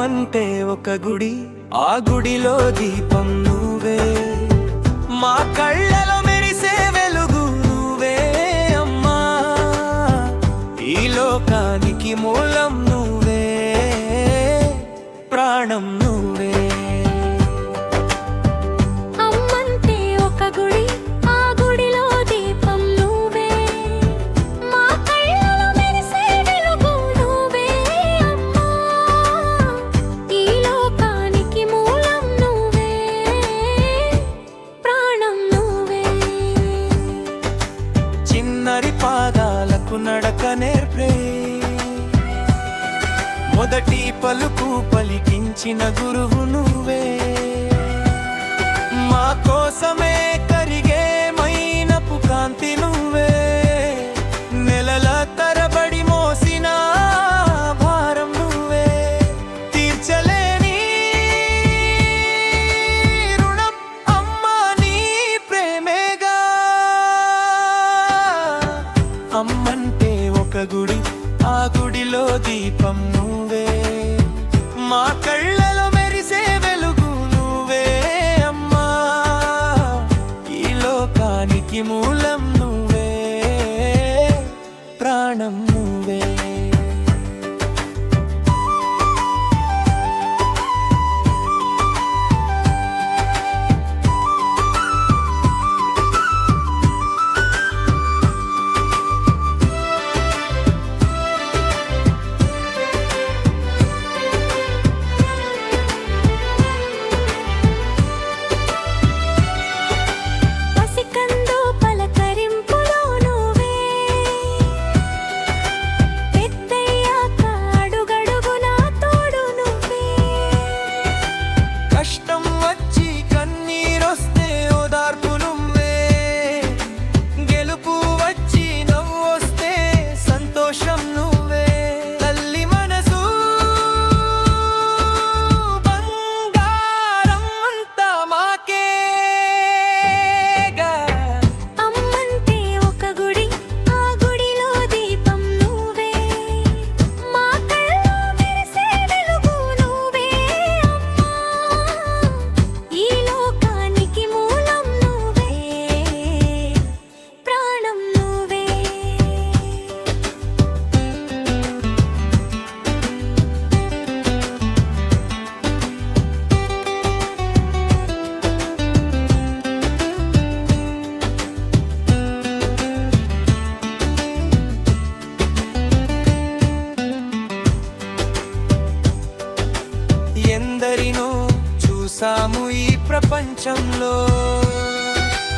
అంటే ఒక గుడి. ఆ గుడిలో దీపం నువ్వే. మా కళ్ళలో మెరిసే వెలుగు నువ్వే అమ్మా. ఈ లోకానికి మూలం మొదటి పలుకు పలికించిన గురువు నువ్వే. మా కోసమే కరిగే మైనపు కాంతి నువ్వే. నెలల తరబడి మోసిన భారం నువ్వే. తీర్చలేని రుణం అమ్మా నీ ప్రేమేగా. అమ్మంటే ఒక గుడి ఆ గుడిలో దీపం లోకానికి బ్రతుకుతాము ఈ ప్రపంచంలో.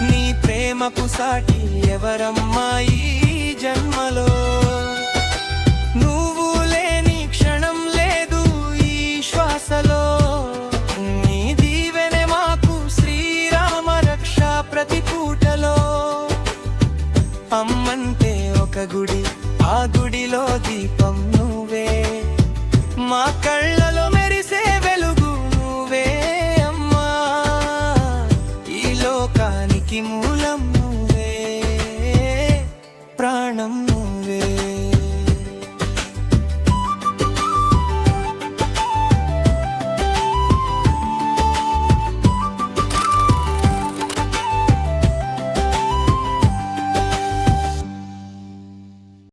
నీ ప్రేమకు సాటి ఎవరమ్మా ఈ జన్మలో? నువ్వు లేని క్షణం లేదు ఈ శ్వాసలో. నీ దీవెనే మాకు శ్రీరామ రక్ష ప్రతికూటలో అమ్మంటే ఒక గుడి ఆ గుడిలో దీపం నువ్వే. మా కళ్ళ